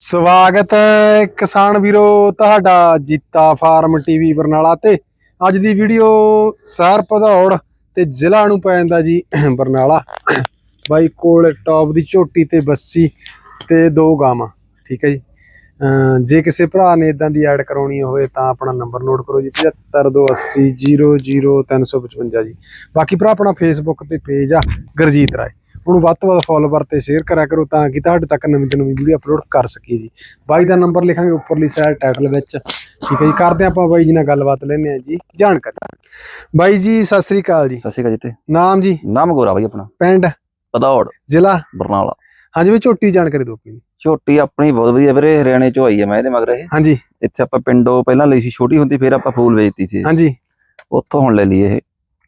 ਸਵਾਗਤ ਹੈ ਕਿਸਾਨ ਵੀਰੋ, ਤੁਹਾਡਾ ਜੀਤਾ ਫਾਰਮ ਟੀਵੀ ਬਰਨਾਲਾ ਤੇ। ਅੱਜ ਦੀ ਵੀਡੀਓ ਸਹਿਰ ਭਦੌੜ ਤੇ ਜ਼ਿਲ੍ਹਾ ਨੂੰ ਪੈ ਜਾਂਦਾ ਜੀ ਬਰਨਾਲਾ। ਬਾਈ ਕੋਲ ਟੌਪ ਦੀ ਝੋਟੀ ਤੇ ਬੱਸੀ ਤੇ ਦੋ ਗਾਵਾਂ, ਠੀਕ ਹੈ ਜੀ। ਜੇ ਕਿਸੇ ਭਰਾ ਨੇ ਇਦਾਂ ਦੀ ਐਡ ਕਰਾਉਣੀ ਹੋਵੇ ਤਾਂ ਆਪਣਾ ਨੰਬਰ ਨੋਟ ਕਰੋ ਜੀ 7528000355 ਜੀ। ਬਾਕੀ ਭਰਾ ਆਪਣਾ ਫੇਸਬੁੱਕ ਤੇ ਪੇਜ ਆ, ਗੁਰਜੀਤ ਰਾਏ। ਉਹਨੂੰ ਵੱਧ ਤੋਂ ਵੱਧ ਫੋਲੋਵਰ ਤੇ ਸ਼ੇਅਰ ਕਰਿਆ ਕਰੋ ਤਾਂ ਕਿ ਤੁਹਾਡੇ ਤੱਕ ਨਵੀਂ ਤੋਂ ਨਵੀਂ ਵੀਡੀਓ ਅਪਲੋਡ ਕਰ ਸਕੀਏ ਜੀ। ਬਾਈ ਦਾ ਨੰਬਰ ਲਿਖਾਂਗੇ ਉੱਪਰਲੀ ਸਾਈਡ ਟਾਈਟਲ ਵਿੱਚ। ਠੀਕ ਹੈ ਜੀ ਕਰਦੇ ਆਪਾਂ ਬਾਈ ਜੀ ਨਾਲ ਗੱਲਬਾਤ ਲੈਣੇ ਆ ਜੀ ਜਾਣਕਾਰੀ। ਬਾਈ ਜੀ ਸਤਿ ਸ੍ਰੀ ਅਕਾਲ ਜੀ। ਸਤਿ ਸ਼੍ਰੀ ਅਕਾਲ ਜੀ ਤੇ। ਨਾਮ ਜੀ? ਨਾਮ ਗੋਰਾ ਬਾਈ ਆਪਣਾ। ਪਿੰਡ? ਪਧੌੜ ਜ਼ਿਲ੍ਹਾ? ਬਰਨਾਲਾ। ਹਾਂਜੀ ਵੀ ਝੋਟੀ ਜਾਣਕਾਰੀ ਦਿਓ please। ਛੋਟੀ ਆਪਣੀ ਬਹੁਤ ਵਧੀਆ ਵੀਰੇ ਹਰਿਆਣੇ ਚੋਂ ਆਈ ਹੈ ਮੈਂ ਇਹਦੇ ਮਗਰ ਇਹ। ਹਾਂਜੀ। ਇੱਥੇ ਆਪਾਂ ਪਿੰਡੋਂ ਪਹਿਲਾਂ ਲਈ ਸੀ ਛੋਟੀ ਹੁੰਦੀ ਫਿਰ ਆਪਾਂ ਫੂਲ ਵੇਚਤੀ ਸੀ। ਹਾਂਜੀ। ਉੱਥੋਂ ਹੁਣ ਲੈ ਲਈ ਇਹ।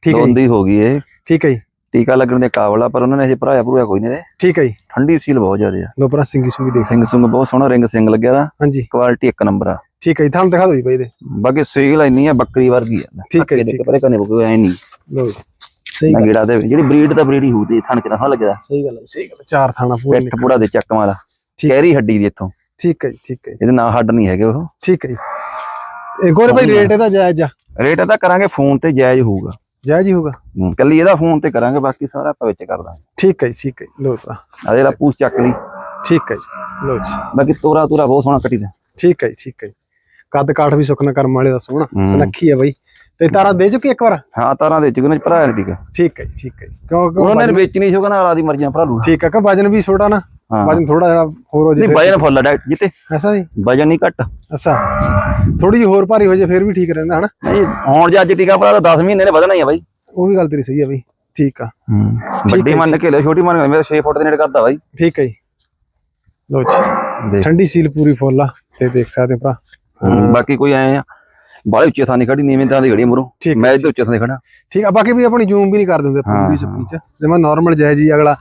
ਠੀਕ ਹੈ ਜੀ। ਹੋ ਗਈ ਇਹ। ਠੀਕ ਹੈ ਜੀ। ਟੀਕਾ ਲੱਗਣ ਦੇ ਕਾਬਲ ਆ ਪਰ ਉਹਨਾਂ ਨੇ ਅਜੇ ਭਰਾਇਆ ਭਰੂਆ ਕੋਈ ਨਹੀਂ ਇਹਦੇ। ਠੀਕ ਹੈ ਜੀ। ਠੰਡੀ ਸੀਲ ਬਹੁਤ ਜ਼ਿਆਦਾ ਆ। ਲੋ ਭਰਾ ਸਿੰਗੀ ਸੁੰਗੀ ਦੇਖ। ਸਿੰਘ ਸੁੰਗ ਬਹੁਤ ਸੋਹਣਾ ਰਿੰਗ ਸਿੰਘ ਲੱਗਿਆ ਦਾ। ਹਾਂਜੀ। ਕੁਆਲਿਟੀ ਇੱਕ ਨੰਬਰ ਆ। ਠੀਕ ਹੈ ਜੀ ਤੁਹਾਨੂੰ ਦਿਖਾ ਦਿਓ ਜੀ ਬਾਈ ਦੇ। ਬਾਕੀ ਸੀਲ ਇੰਨੀ ਆ ਬੱਕਰੀ ਵਰਗੀ ਆ। ਠੀਕ ਹੈ ਜੀ, ਪਰੇ ਕਨੇ ਕੋਈ ਐ ਨਹੀਂ। ਲੋ ਸਹੀ ਗੱਲ ਗੇੜਾ ਦੇ ਜਿਹੜੀ ਬਰੀਡ ਤਾਂ ਬਰੀਡ ਹੀ ਹੋਊਦੀ ਥਣ ਕਿਦਾਂ ਲੱਗਦਾ ਸਹੀ ਗੱਲ ਹੈ ਸਹੀ ਗੱਲ। ਚਾਰ ਥਾਣਾ ਪੂਰੇ ਪਿੱਠ ਪੂੜਾ ਦੇ ਚੱਕ ਮਾਰਾ। ਠੀਕ। ਕੈਰੀ ਹੱਡੀ ਦੀ ਇੱਥੋਂ। ਠੀਕ ਹੈ ਜੀ ਠੀਕ ਹੈ ਇਹਦੇ ਨਾਲ ਹੱਡ ਨਹੀਂ ਹੈਗੇ ਉਹ। ਠੀਕ ਹੈ ਜੀ। ਇਹ ਗੋਰੇ ਭਾਈ ਰੇਟ ਇਹਦਾ ਜਾਇਜ਼ ਆ। ਰੇਟ ਇਹਦਾ ਕਰਾਂਗੇ ਫੋਨ ਤੇ ਜਾਇਜ਼ ਹੋਊਗਾ। ਜਾਇਜ਼ ਹੀ ਹੋਊਗਾ। ਹੂੰ, ਕੱਲੀ ਇਹਦਾ ਫੋਨ ਤੇ ਕਰਾਂਗੇ ਬਾਕੀ ਸਾਰਾ ਆਪਾਂ ਵਿੱਚ ਕਰ ਦਾਂਗੇ। ਠੀਕ ਹੈ ਜੀ ਠੀਕ ਹੈ ਜੀ, ਲਓ ਆ ਜਿਹੜਾ ਪੂਛ ਚੱਕ ਲਈ। ਠੀਕ ਹੈ ਜੀ ਲਓ ਜੀ। ਬਾਕੀ ਤੋਰਾ ਤੋਰਾ ਬਹੁਤ ਸੋਹਣਾ ਕੱਟੀ ਦਾ। ਠੀਕ ਹੈ ਜੀ ਠੀਕ ਹੈ ਜੀ। ਕੱਦ ਕਾਠ ਵੀ ਸੁਖਨਾ ਕਰਮ ਵਾਲੇ ਦਾ ਸੋਹਣਾ ਹੂੰ। ਸੁਨੱਖੀ ਹੈ ਬਾਈ। ਤੇ ਤਾਰਾ ਦੇ ਚੁੱਕੀ ਇੱਕ ਵਾਰ? ਹਾਂ ਤਾਰਾਂ ਦੇ ਚੁਗਨੇ ਭਰਾ ਨੇ ਠੀਕ ਆ ਠੀਕ ਹੈ ਜੀ ਠੀਕ ਹੈ ਜੀ। ਕਿਉਂਕਿ ਉਹਨਾਂ ਨੇ ਵੇਚਣੀ ਸੀ ਉਹ ਕਹਿੰਦਾ ਆਲਾ ਦੀ ਮਰਜ਼ੀਆਂ ਭਰਾ ਲੂ ਠੀਕ ਹੈ ਕਿ ਵਜਨ ਵੀ ਛੋਟਾ ਨਾ। ਹਾਂ ਵਜਨ ਥੋੜਾ ਜਿਹਾ ਹੋਰ ਹੋ ਨਹੀਂ ਜੇ ਵਜਨ ਫੁੱਲ ਆ ਜਿੱਤੇ। ਐਸਾ ਜੀ? ਵਜਨ ਨਹੀਂ ਘੱਟ। ਅੱਛਾ। ਥੋੜੀ ਜਿਹੀ ਹੋਰ ਭਾਰੀ ਹੋ ਜੇ ਫਿਰ ਵੀ ਠੀਕ ਰਹਿੰਦਾ ਹਨਾ? ਨਹੀਂ ਹੁਣ ਜੇ ਅੱਜ ਟੀਕਾ ਭਰਾ ਤਾਂ 10 ਮਹੀਨੇ ਨੇ ਵਧਣਾ ਹੀ ਆ ਬਾਈ। ਉਹ ਵੀ ਗੱਲ ਤੇਰੀ ਸਹੀ ਹੈ ਬਾਈ। ਠੀਕ ਆ। ਵੱਡੀ ਮੰਨ ਕੇ ਲਿਓ ਛੋਟੀ ਮੰਨ ਕੇ ਮੇਰਾ 6 ਫੁੱਟ ਦੇ ਨੇੜੇ ਕਰਦਾ ਬਾਈ। ਠੀਕ ਹੈ ਜੀ। ਲਓ ਜੀ। ਦੇਖ। ਠੰਡੀ ਸੀਲ ਪੂਰੀ ਫੁੱਲ ਆ ਤੇ ਦੇਖ ਸਕਦੇ ਹੋ ਭਰਾ। ਹੂੰ, ਬਾਕੀ ਕੋਈ ਆਏ ਆ ਬਾਹਲੇ ਉੱਚੇ ਥਾਂ ਨਹੀਂ ਖੜੀ ਨੀਵੇਂ ਥਾਂ ਦੀ ਘੜੀ ਮੂਰੋਂ ਹੈ ਮੈਂ ਇੱਧਰ ਉੱਚੇ ਥਾਂ ਤੇ ਖੜਾ ਠੀਕ ਆ ਬਾਕੀ ਵੀ ਆਪਣੀ ਜ਼ੂਮ ਵੀ ਨਹੀਂ ਕਰ ਦਿੰਦੇ ਹਾਂ, ਪੂਰੀ ਚੱਪੀ ਚ ਜਿਵੇਂ ਨਾਰਮਲ ਜਾਇਜ਼ ਜੀ ਅਗਲਾ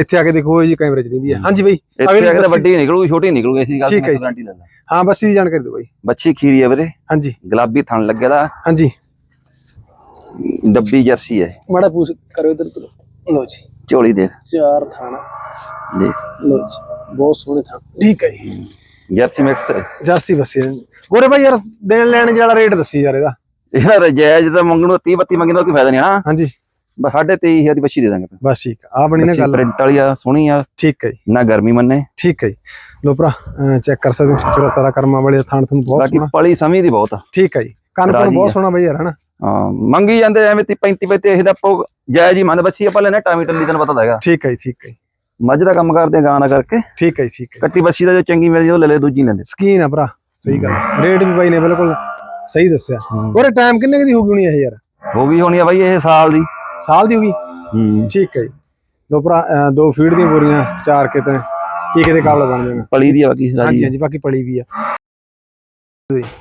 ਇੱਥੇ ਆ ਕੇ ਦੇਖੋ ਇਹ ਜੀ ਕੈਮਰੇ ਚ ਦਿੰਦੀ ਹੈ। ਹਾਂਜੀ ਬਾਈ ਇੱਥੇ ਆ ਕੇ ਤਾਂ ਵੱਡੀ ਨਿਕਲੂਗੀ ਛੋਟੀ ਨਿਕਲੂਗੀ ਇਸੀ ਗੱਲ ਦੀ। ਗਾਰੰਟੀ ਲੈ ਲੈ ਹਾਂ। ਬੱਸੀ ਦੀ ਜਾਣਕਾਰੀ ਦਿਓ ਬਾਈ। ਬੱਚੀ ਖੀਰੀ ਆ ਵੀਰੇ। ਹਾਂਜੀ। ਗੁਲਾਬੀ ਥਣ ਲੱਗਿਆ ਦਾ। ਹਾਂਜੀ। ਡੱਬੀ ਜਰਸੀ ਹੈ। ਮਾੜਾ ਪੂਛ ਕਰੋ ਇਧਰ ਤੋਂ ਲਓ ਜੀ। ਝੋਲੀ ਦੇਖ ਚਾਰ ਥਾਣਾ। ਦੇਖ ਲਓ ਜੀ ਬਹੁਤ ਸੋਹਣੇ ਥਾਣ। ਠੀਕ ਹੈ ਜੀ। ਜਰਸੀ ਮਿਕਸ ਜਰਸੀ ਬੱਸੀ। ਗੋਰੇ ਭਾਈ ਯਾਰ ਦੇਣ ਲੈਣ ਜਿਹੜਾ ਰੇਟ ਦੱਸੀ ਯਾਰ ਇਹਦਾ। ਇਹਦਾ ਰਜਾਇਜ਼ ਤਾਂ ਮੰਗਣੋਂ 30 32 ਮੰਗਣ ਕੋਈ ਫਾਇਦਾ ਨਹੀਂ ਹਾਂ ਹਾਂਜੀ। ਬਸ 23.5 ਦੀ ਬੱਚੀ ਦੇ ਦਾਂਗੇ ਬਸ ਠੀਕ ਆ। ਬਣੀ ਨਾ ਗੱਲ। ਪ੍ਰਿੰਟ ਵਾਲੀ ਆ ਸੋਹਣੀ ਆ। ਠੀਕ ਹੈ ਜੀ। ਨਾ ਗਰਮੀ ਮੰਨੇ। ਠੀਕ ਹੈ ਜੀ। ਲੋ ਭਰਾ ਚੈੱਕ ਕਰ ਸਕਦੇ ਹੋ। ਚਲੋ ਤਾਰਾ ਕਰਮਾਂ ਵਾਲੇ ਥਾਣ ਤੁਹਾਨੂੰ ਬਹੁਤ ਬਾਕੀ ਸੋਹਣਾ। ਪਲੀ ਸਮੀ ਦੀ ਬਹੁਤ ਆ। ਠੀਕ ਹੈ ਜੀ। ਕੰਨ ਕੋਲ ਰਾਜੀ ਬਹੁਤ ਆ। ਸੋਹਣਾ ਬਈ ਯਾਰ ਹਨਾ? ਹਾਂ ਮੰਗੀ ਜਾਂਦੇ ਐਵੇਂ 35 35 ਇਹਦਾ ਪੋ ਜਾਇਜ਼ ਹੀ ਮੰਨ ਬੱਚੀ ਆਪਾਂ ਲੈਣਾ ਟਾਮੀ ਟੱਲੀ ਤੈਨੂੰ ਪਤਾ ਤਾਂ ਹੈਗਾ। ਠੀਕ ਹੈ ਜੀ ਠੀਕ ਹੈ ਜੀ, ਮੱਝ ਦਾ ਕੰਮ ਕਰਦੇ ਆ ਗਾਂ ਨਾ ਕਰਕੇ। ਠੀਕ ਹੈ ਠੀਕ ਹੈ ਕੱਟੀ ਬੱਚੀ ਦਾ ਜੋ ਚੰਗੀ ਮਿਲ ਜੇ ਉਹ ਲੈ ਲੈ ਦੂਜੀ ਲੈਂਦੇ। ਸਕੀਨ ਆ ਭਰਾ ਸਹੀ ਗੱਲ ਰੇਟ ਵੀ ਬਾਈ ਨੇ ਬਿਲਕੁਲ ਸਹੀ ਦੱਸਿਆ। ਟਾਈਮ ਕਿੰਨੇ ਹੋਣੀ ਇਹ ਯਾਰ? ਹੋ ਗਈ ਹੋਣੀ ਆ ਬਾਈ ਇਹ ਸਾਲ ਦੀ। ਸਾਲ ਦੀ ਹੋਗੀ ਹੂੰ। ਠੀਕ ਹੈ ਜੀ। ਲੋ ਭਰਾ ਅਹ, ਦੋ ਫੀਡ ਦੀਆਂ ਬੋਰੀਆਂ ਚਾਰ ਕਿਤੇ। ਟੀਕੇ ਦੇ ਕਾਬਲ ਬਣ ਜਾਣਾ? ਪਲੀ ਦੀ ਆ ਬਾਕੀ ਹਾਂਜੀ ਰਾਜੀ ਹਾਂਜੀ ਬਾਕੀ ਪਲੀ ਵੀ ਆ।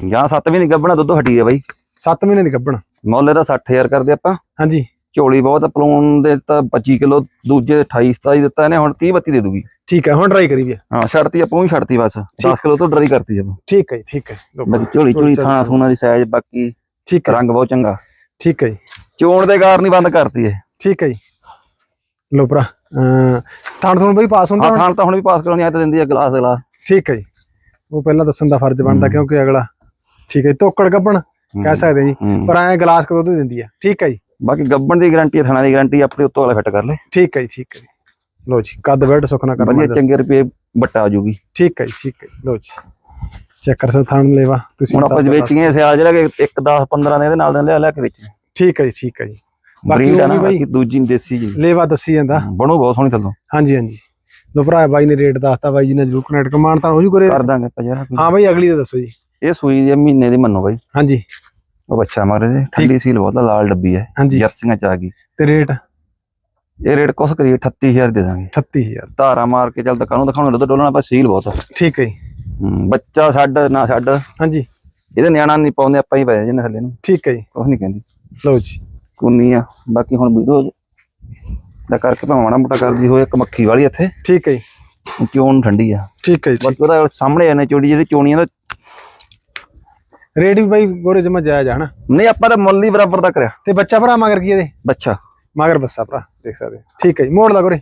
ਜਾਂ 7 ਵੀ ਨਹੀਂ ਗੱਬਣਾ ਦੁੱਧ ਹਟੀ ਆ ਬਾਈ। 7 ਮਹੀਨੇ ਦੀ ਗੱਭਣ। ਮੁੱਲ ਇਹਦਾ 60000 ਕਰਦੇ ਆਪਾਂ। ਹਾਂਜੀ। ਝੋਲੀ ਬਹੁਤ ਆ, ਪਲੂਨ ਦੇ ਤਾਂ 25 ਕਿਲੋ ਦੂਜੇ 28 27 ਦਿੱਤਾ ਇਹਨੇ ਹੁਣ 30 32 ਦੇ ਦੂਗੀ। ਠੀਕ ਹੈ ਹੁਣ ਟਰਾਈ ਕਰੀ ਵੀ ਹਾਂ ਛੱਡਤੀ ਆਪਾਂ ਵੀ ਛੱਡਤੀ ਬਸ। 10 ਕਿਲੋ ਤੋਂ ਡਰੀ ਕਰਤੀ ਆਪਾਂ। ਠੀਕ ਹੈ ਜੀ ਠੀਕ ਹੈ। ਲਓ ਬਾਕੀ ਝੋਲੀ ਝੋਲੀ ਥਾਣਾ ਥੂਣਾ ਦੀ ਸਾਈਜ਼ ਬਾਕੀ ਠੀਕ ਹੈ। ਰੰਗ ਬਹੁਤ ਚੰਗਾ। ਠੀਕ ਹੈ ਜੀ। ਚੋਣ ਦੇ ਕਾਰਨ ਹੀ ਬੰਦ ਕਰਤੀ ਇਹ। ਠੀਕ ਹੈ ਜੀ। ਲੋ ਭਰਾ ਥਾਣ ਥਾਣ ਬਈ ਪਾਸ ਹੁੰਦਾ ਹਾਂ? ਥਾਣ ਤਾਂ ਹੁਣ ਵੀ ਪਾਸ ਕਰਾਉਣੀ ਆ ਤਾਂ ਦਿੰਦੀ ਆ ਗਲਾਸ ਗਲਾਸ। ਠੀਕ ਹੈ ਜੀ। ਉਹ ਪਹਿਲਾਂ ਦੱਸਣ ਦਾ ਫਰਜ਼ ਬਣਦਾ। ਕਿਉਂਕਿ ਅਗਲਾ ਠੀਕ ਹੈ ਧੋਕੜ ਗੱਬਣ ਕਹਿ ਸਕਦੇ ਜੀ। ਪਰ ਐ ਗਲਾਸ ਕਦੋਂ ਦੁੱਧ ਦਿੰਦੀ ਹੈ ਠੀਕ ਹੈ ਜੀ। ਬਾਕੀ ਗੱਬਣ ਦੀ ਗਾਰੰਟੀ ਥਾਣਾ ਦੀ ਗਾਰੰਟੀ ਆਪਣੇ ਉੱਤੋਂ ਵਾਲਾ ਫਿੱਟ ਕਰ ਲੈ। ਠੀਕ ਹੈ ਜੀ ਠੀਕ ਹੈ ਲੋ ਜੀ ਕੱਦ ਬੈਡ ਸੁਖਨਾ ਕਰ ਵਧੀਆ ਚੰਗੇ ਰੁਪਏ ਬੱਟਾ ਆ ਜੂਗੀ। ਠੀਕ ਹੈ ਜੀ ਠੀਕ ਹੈ ਲਓ ਜੀ। ਚੈੱਕ ਕਰ ਸਕਦੇ ਥਾਣ ਲੈਵਾ ਤੁਸੀਂ ਹੁਣ ਆਪਾਂ ਵੇਚੀਏ ਸਿਆਲ ਜਿਹੜਾ ਕਿ 1 10 15 ਦੇ ਇਹਦੇ ਨਾਲ ਦੇ ਲਿਆ ਲਿਆ ਕੇ ਵੇਚੀ ਠੀਕ ਹੈ ਜੀ ਠੀਕ ਹੈ ਜੀ। ਬਾਕੀ ਬਰੀਡ ਆ ਉਹ ਨਾ ਬਾਕੀ ਦੂਜੀ ਦੇਸੀ ਜੀ। ਲੇਵਾ ਦੱਸੀ ਜਾਂਦਾ। ਬਣੂ ਬਹੁਤ ਸੋਹਣੀ ਥੱਲੋਂ। ਹਾਂਜੀ ਹਾਂਜੀ। ਲੋ ਭਰਾ ਬਾਈ ਨੇ ਰੇਟ ਦੱਸਤਾ ਬਾਈ ਜੀ ਨੇ ਜਰੂਰ ਕਨੈਕਟ ਕਮਾਨ ਤਾਂ ਹੋ ਜੂ ਕਰੇ ਕਰ ਦਾਂਗੇ ਆਪਾਂ ਯਾਰ। ਹਾਂ ਬਾਈ ਅਗਲੀ ਦਾ ਦੱਸੋ ਜੀ। ਇਹ ਸੂਈ ਦੇ ਮਹੀਨੇ ਦੀ ਮੰਨੋ ਬਾਈ। ਹਾਂਜੀ। ਉਹ ਬੱਚਾ ਮਾਰੇ ਦੇ ਠੰਡੀ ਸੀਲ ਬਹੁਤ ਲਾਲ ਡੱਬੀ ਹੈ। ਹਾਂਜੀ। ਜਰਸੀਆਂ ਚ ਆ ਗਈ। ਤੇ ਰੇਟ? ਇਹ ਰੇਟ ਕੁਛ ਕਰੀਏ 38000 ਦੇ ਦਾਂਗੇ। 38000 ਧਾਰਾ ਮਾਰ ਕੇ ਚੱਲ ਦੁਕਾਨੋਂ ਦਿਖਾਉਣ ਲੱਗਾ ਡੋਲਣਾ ਆਪਾਂ ਸੀਲ ਬਹੁਤ ਠੀਕ ਹੈ ਜੀ। ਬੱਚਾ ਛੱਡ ਨਾ ਛੱਡ। ਹਾਂਜੀ। ਇਹਦੇ ਨਿਆਣਾ ਨਹੀਂ ਪਾਉਂਦੇ ਆਪਾਂ ਹੀ ਪਏ ਜਿਹਨੇ ਥੱਲੇ ਨੂੰ। ਠੀਕ ਹੈ ਜੀ। ਕੁਛ ਨਹੀਂ ਕਹਿੰਦੀ। ਲਓ ਜੀ। ਕੁੰਨੀ ਆ ਬਾਕੀ ਹੁਣ ਵੀਡੀਓ ਦਾ ਕਰਕੇ ਭਾਵੇਂ ਮਾੜਾ ਮੋਟਾ ਕਰਦੀ ਹੋਏ ਇੱਕ ਮੱਖੀ ਵਾਲੀ ਇੱਥੇ। ਠੀਕ ਹੈ ਜੀ। ਚੋਣ ਠੰਡੀ ਆ? ਠੀਕ ਹੈ ਜੀ ਬਾਕੀ ਉਹਦਾ ਸਾਹਮਣੇ ਆਨੇ ਚੋੜੀ ਜਿਹੜੀ ਚੋਣੀਆਂ ਦਾ ਰੇਟ ਵੀ ਬਾਈ ਗੋਰੇ ਜਮਾ ਜਾਇਜ਼ ਆ ਹਨਾ? ਨਹੀਂ ਆਪਾਂ ਤਾਂ ਮੁੱਲ ਹੀ ਬਰਾਬਰ ਦਾ ਕਰਿਆ। ਤੇ ਬੱਚਾ ਭਰਾ ਮਗਰ ਕੀ ਇਹਦੇ? ਬੱਚਾ। ਮਗਰ ਬੱਸਾ ਭਰਾ ਦੇਖ ਸਕਦੇ। ਠੀਕ ਹੈ ਜੀ ਮੋੜ ਲਾ ਗੋਰੇ।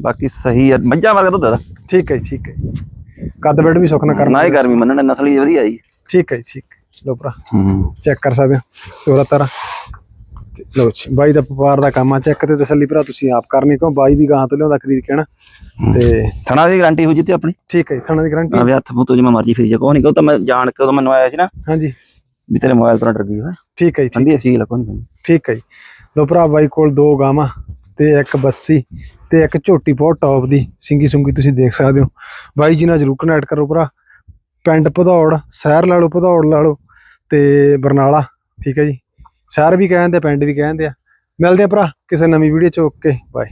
ਬਾਕੀ ਸਹੀ ਆ। ਮੱਝਾਂ ਵਰਗਾ ਦੁੱਧ ਦਾ ਠੀਕ ਹੈ ਠੀਕ ਹੈ। ਕੱਦ ਬੈਡ ਵੀ ਸੁੱਖ ਨਾ ਕਰਨਾ ਨਾ ਹੀ ਗਰਮੀ ਮੰਨਣ ਨਸਲ ਹੀ ਵਧੀਆ ਜੀ। ਠੀਕ ਹੈ ਜੀ ਠੀਕ ਲੋ ਭਰਾ ਹੂੰ। ਚੈੱਕ ਕਰ ਸਕਦੇ ਹੋ ਤੋਰਾ ਤਾਰਾ ਤੇ ਲਓ ਜੀ ਬਾਈ ਦਾ ਵਪਾਰ ਦਾ ਕੰਮ ਆ ਚੈੱਕ ਤੇ ਤਸੱਲੀ ਭਰਾ ਤੁਸੀਂ ਆਪ ਕਰਨੀ ਕਿਉਂ ਬਾਈ ਵੀ ਗਾਂ ਤੋਂ ਲਿਆਉਂਦਾ ਖਰੀਦ ਕੇ ਨਾ ਤੇ ਥਣਾ ਦੀ ਗਾਰੰਟੀ ਹੋ ਜੀ ਤੇ ਆਪਣੀ? ਠੀਕ ਹੈ ਜੀ, ਥਾਣਾ ਦੀ ਗਾਰੰਟੀ ਆ ਵੀ ਹੱਥ ਮੂੰਹ ਤੋਂ ਜਿਵੇਂ ਮਰਜ਼ੀ ਫਰੀ ਜਾ ਕੋਈ ਨਹੀਂ ਕਹੋ ਤਾਂ ਮੈਂ ਜਾਣ ਕੇ ਉਦੋਂ ਮੈਨੂੰ ਆਇਆ ਸੀ ਨਾ ਹਾਂਜੀ। ਵੀ ਤੇਰੇ ਮੋਬਾਈਲ ਤੋਂ ਡਰ ਗਈ ਹੋਇਆ ਠੀਕ ਹੈ ਜੀ ਠੀਕ- ਠੰਡੀ ਸੀ ਲੱਗੋ ਨਹੀਂ ਠੀਕ ਹੈ ਜੀ। ਲੋ ਭਰਾ ਬਾਈ ਕੋਲ ਦੋ ਗਾਵਾਂ। ਤੇ ਇੱਕ ਬੱਸੀ ਤੇ ਇੱਕ ਝੋਟੀ ਬਹੁਤ ਟੌਪ ਦੀ। ਸਿੰਗੀ ਸੁੰਗੀ ਤੁਸੀਂ ਦੇਖ ਸਕਦੇ ਹੋ। ਬਾਈ ਜੀ ਨਾਲ ਜਰੂਰ ਕਨੈਕਟ ਕਰੋ ਭਰਾ। ਪਿੰਡ ਭਦੌੜ, ਸ਼ਹਿਰ ਲਾ ਲਓ, ਭਦੌੜ ਲਾ ਲਓ ਤੇ ਬਰਨਾਲਾ, ਠੀਕ ਹੈ ਜੀ। ਸ਼ਹਿਰ ਵੀ ਕਹਿੰਦੇ ਪਿੰਡ ਵੀ ਕਹਿੰਦੇ ਆ। ਮਿਲਦੇ ਆ ਭਰਾ ਕਿਸੇ ਨਵੀਂ ਵੀਡੀਓ ਚ, ਓਕੇ ਬਾਏ